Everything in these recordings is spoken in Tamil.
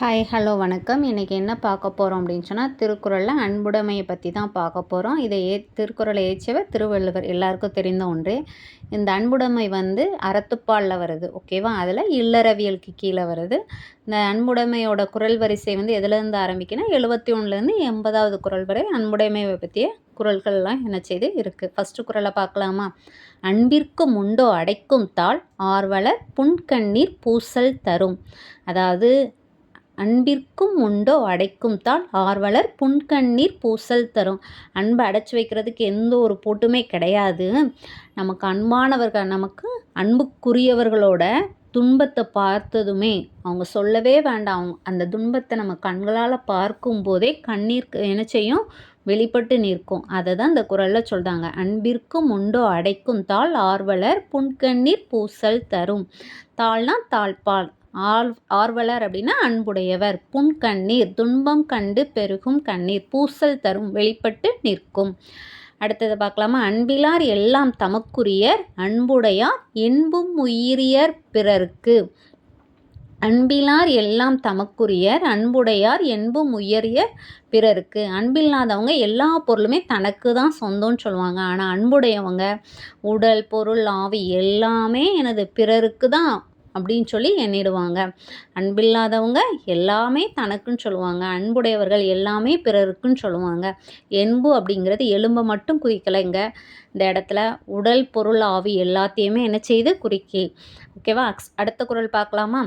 ஹாய் ஹலோ வணக்கம். இன்றைக்கி என்ன பார்க்க போகிறோம் அப்படின்னு சொன்னால் திருக்குறளில் அன்புடைமையை பற்றி தான் பார்க்க போகிறோம் இதை ஏ திருக்குறளை ஏற்றவர் திருவள்ளுவர். எல்லாருக்கும் தெரிந்த ஒன்று. இந்த அன்புடைமை வந்து அறத்துப்பாலில் வருது ஓகேவா அதில் இல்லறவியலுக்கு கீழே வருது. இந்த அன்புடைமையோட குரல் வரிசை வந்து எதுலேருந்து ஆரம்பிக்குன்னா எழுபத்தி ஒன்றுலேருந்து எண்பதாவது குரல் வரை அன்புடைமையை பற்றிய குரல்கள்லாம் என்ன செய்து இருக்குது ஃபஸ்ட்டு குரலை பார்க்கலாமா? அன்பிற்கும் உண்டோ அடைக்கும் தாள் ஆர்வலர் புன்கண்ணீர் பூசல் தரும். அதாவது அன்பிற்கும் உண்டோ அடைக்கும் தாள் ஆர்வலர் புன்கண்ணீர் பூசல் தரும். அன்பை அடைச்சி வைக்கிறதுக்கு எந்த ஒரு போட்டுமே கிடையாது. நமக்கு அன்பானவர்கள் நமக்கு அன்புக்குரியவர்களோட துன்பத்தை பார்த்ததுமே அவங்க சொல்லவே வேண்டாம். அந்த துன்பத்தை நம்ம கண்களால் பார்க்கும் போதே கண்ணீர் என்ன செய்யும் வெளிப்பட்டு நிற்கும். அதை தான் இந்த குரலில் சொல்கிறாங்க அன்பிற்கும் உண்டோ அடைக்கும் தாள் ஆர்வலர் புன்கண்ணீர் பூசல் தரும். தாள்னா தாழ்பால் ஆர் ஆர்வலர் அப்படின்னா அன்புடையவர். புன் கண்ணீர் துன்பம் கண்டு பெருகும் கண்ணீர் பூசல் தரும் வெளிப்பட்டு நிற்கும். அடுத்தது பார்க்கலாமா? அன்பிலார் எல்லாம் தமக்குரியர் அன்புடையார் என்பும் உயிரியர் பிறர்க்கு. அன்பிலார் எல்லாம் தமக்குரியர் அன்புடையார் என்பும் உயரிய பிறருக்கு. அன்பில்லாதவங்க எல்லா பொருளுமே தனக்கு தான் சொந்தம்னு சொல்லுவாங்க. ஆனால் அன்புடையவங்க உடல் பொருள் ஆவி எல்லாமே எனது பிறருக்கு தான் அப்படின்னு சொல்லி எண்ணிடுவாங்க. அன்பில்லாதவங்க எல்லாமே தனக்குன்னு சொல்லுவாங்க. அன்புடையவர்கள் எல்லாமே பிறருக்குன்னு சொல்லுவாங்க. என்பு அப்படிங்கிறது எலும்பை மட்டும் குறிக்கலைங்க இந்த இடத்துல உடல் பொருள் ஆவி எல்லாத்தையுமே என்ன செய்து குறிக்கி. ஓகேவா அடுத்த குரல் பார்க்கலாமா?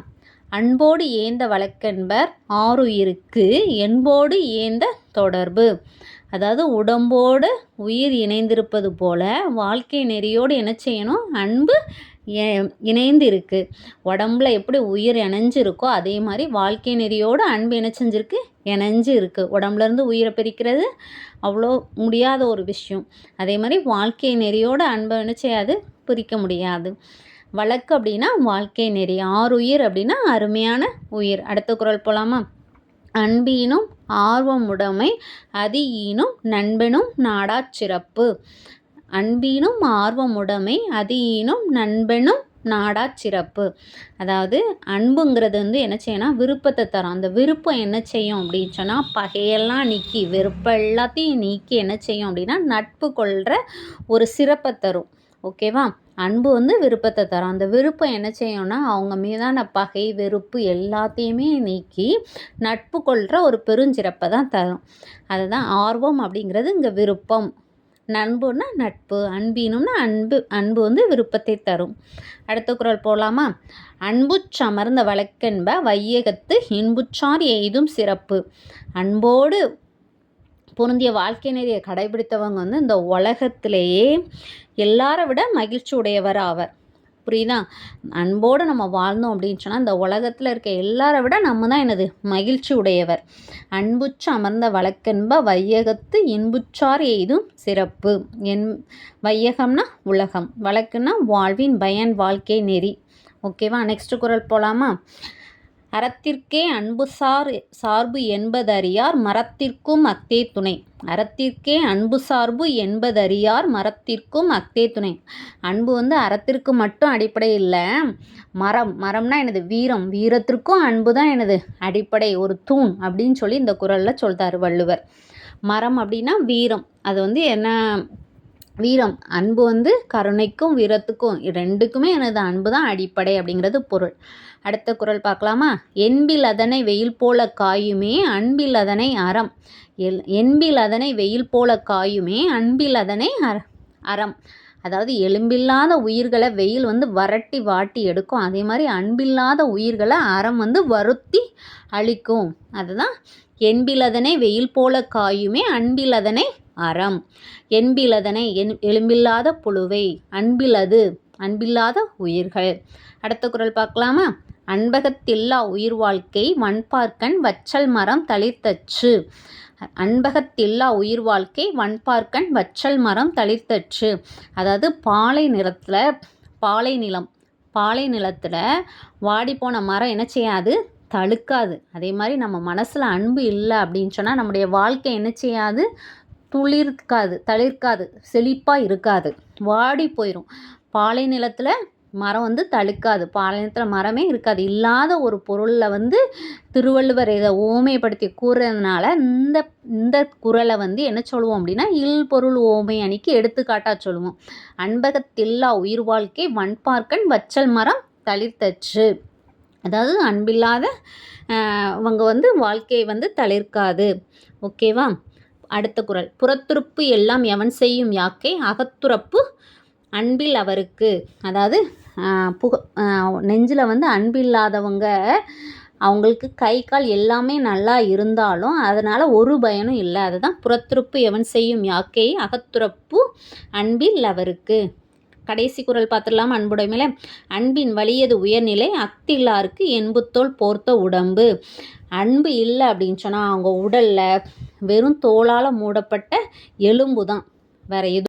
அன்போடு ஏந்த வழக்கென்பர் ஆறுயிருக்கு என்போடு ஏந்த தொடர்பு. அதாவது உடம்போடு உயிர் இணைந்திருப்பது போல வாழ்க்கை நெறியோடு என்ன செய்யணும்? அன்பு இணைந்து இருக்குது உடம்புல எப்படி உயிர் இணைஞ்சிருக்கோ அதே மாதிரி வாழ்க்கை நெறியோடு அன்பு என்ன செஞ்சுருக்கு இணைஞ்சு இருக்குது உடம்புலேருந்து உயிரை பிரிக்கிறது அவ்வளோ முடியாத ஒரு விஷயம். அதே மாதிரி வாழ்க்கை நெறியோடு அன்பை என்ன செய்யாது பிரிக்க முடியாது. வழக்கு அப்படின்னா வாழ்க்கை நெறி. ஆறு உயிர் அப்படின்னா அருமையான உயிர். அடுத்த குரல் போகலாமா அன்பீனும் ஆர்வமுடைமை உடைமை ஈனும் நண்பனும் நாடா சிறப்பு. அன்பினும் ஆர்வமுடைமை அதீனும் நண்பனும் நாடா சிறப்பு. அதாவது அன்புங்கிறது வந்து என்ன செய்யணும் விருப்பத்தை தரும். அந்த விருப்பம் என்ன செய்யும் அப்படின்னு சொன்னால் பகையெல்லாம் நீக்கி வெறுப்ப எல்லாத்தையும் நீக்கி என்ன செய்யும் அப்படின்னா நட்பு கொள்கிற ஒரு சிறப்பை தரும். ஓகேவா அன்பு வந்து விருப்பத்தை தரும். அந்த விருப்பம் என்ன செய்யும்னா அவங்க மீதான பகை வெறுப்பு எல்லாத்தையுமே நீக்கி நட்பு கொள்கிற ஒரு பெருஞ்சிறப்பை தான் தரும். அதுதான் ஆர்வம் அப்படிங்கிறது இங்கே விருப்பம். நண்புன்னா நட்பு அன்பினும்னா அன்பு. அன்பு வந்து விருப்பத்தை தரும். அடுத்த குரல் போகலாமா அன்பு சமர்ந்த வழக்கென்ப வையகத்து இன்புச்சார் எய்தும் சிறப்பு. அன்போடு பொருந்திய வாழ்க்கை நெறியை கடைபிடித்தவங்க வந்து இந்த உலகத்திலேயே எல்லாரை விட மகிழ்ச்சி உடையவர் ஆவர் புரியுதா? அன்போடு நம்ம வாழ்ந்தோம் அப்படின்னு சொன்னால் இந்த உலகத்தில் இருக்க எல்லாரை விட நம்ம தான் எனது மகிழ்ச்சி உடையவர் அன்புச்சு அமர்ந்த வழக்கென்ப வையகத்து இன்புச்சார் எய்தும் சிறப்பு. என் வையகம்னா உலகம் வழக்குன்னா வாழ்வின் பயன் வாழ்க்கை நெறி. ஓகேவா? நெக்ஸ்ட் குரல் போகலாமா அறத்திற்கே அன்பு சார் சார்பு என்பதறியார் மரத்திற்கும் அக்தே துணை. அறத்திற்கே அன்பு சார்பு என்பதறியார் மரத்திற்கும் அக்தே துணை. அன்பு வந்து அறத்திற்கு மட்டும் அடிப்படை இல்லை. மரம் மரம்னா எனது வீரம். வீரத்திற்கும் அன்பு தான் எனது அடிப்படை. ஒரு தூண் அப்படின்னு சொல்லி இந்த குரலில் சொல்கிறார் வள்ளுவர். மரம் அப்படின்னா வீரம். அது வந்து என்ன வீரம். அன்பு வந்து கருணைக்கும் வீரத்துக்கும் ரெண்டுக்குமே எனது அன்பு தான் அடிப்படை அப்படிங்கிறது பொருள். அடுத்த குரல் பார்க்கலாமா? என்பில் அதனை வெயில் போல காயுமே அன்பில் அதனை அறம். எல் என்பில் அதனை வெயில் போல காயுமே அன்பில் அதனை அற அறம். அதாவது எலும்பில்லாத உயிர்களை வெயில் வந்து வரட்டி வாட்டி எடுக்கும். அதே மாதிரி அன்பில்லாத உயிர்களை அறம் வந்து வருத்தி அழிக்கும். அதுதான் என்பில் அதனை வெயில் போல காயுமே அன்பில் அதனை அறம். என்பிலதனை என் எலும்பில்லாத புழுவை அன்பிலது அன்பில்லாத உயிர்கள். அடுத்த குரல் பார்க்கலாமா? அன்பகத்தில்லா உயிர் வாழ்க்கை வன்பார்க்கன் வச்சல் மரம் தளிர்த்தச்சு. அன்பகத்தில்லா உயிர் வாழ்க்கை வன்பார்க்கன் வச்சல் மரம் தளிர்த்தச்சு. அதாவது பாலை நிறத்தில் பாலை நிலம் பாலை நிலத்தில் வாடி போன மரம் என்ன செய்யாது? தழுக்காது. அதே மாதிரி நம்ம மனசில் அன்பு இல்லை அப்படின்னு சொன்னால் நம்முடைய வாழ்க்கை என்ன செய்யாது? துளிர்க்காது தளிர்க்காது செழிப்பாக இருக்காது. வாடி போயிடும் பாலை நிலத்தில் மரம் வந்து தழுக்காது பாளையத்தில் மரமே இருக்காது. இல்லாத ஒரு பொருளில் வந்து திருவள்ளுவர் இதை ஓமைப்படுத்தி கூறுறதுனால இந்த இந்த குறளை வந்து என்ன சொல்லுவோம் அப்படின்னா இல் பொருள் ஓமை அணிக்கு எடுத்துக்காட்டாக சொல்லுவோம். அன்பகத்தில்லா உயிர் வாழ்க்கை வண்பார்க்கன் வச்சல் மரம் தளிர்த்தச்சு. அதாவது அன்பில்லாத அவங்க வந்து வாழ்க்கையை வந்து தளிர்க்காது. ஓகேவா? அடுத்த குறள் புறத்துறுப்பு எல்லாம் எவன் செய்யும் யாக்கை? அகத்துறப்பு அன்பில் அவருக்கு. அதாவது புக நெஞ்சில் வந்து அன்பில்லாதவங்க அவங்களுக்கு கை கால் எல்லாமே நல்லா இருந்தாலும் அதனால் ஒரு பயனும் இல்லை. அதுதான் புறத்துறுப்பு எவன் செய்யும் யாக்கை? அகத்துறப்பு அன்பில் அவருக்கு. கடைசி குரல் பார்த்துடலாம் அன்புடைமையில. அன்பின் வலியது உயர்நிலை அக்தில்லாருக்கு என்புத்தோல் போர்த்த உடம்பு. அன்பு இல்லை அப்படின்னு சொன்னால் அவங்க உடலில் வெறும் தோலால் மூடப்பட்ட எலும்பு தான் வேறு எதுவும்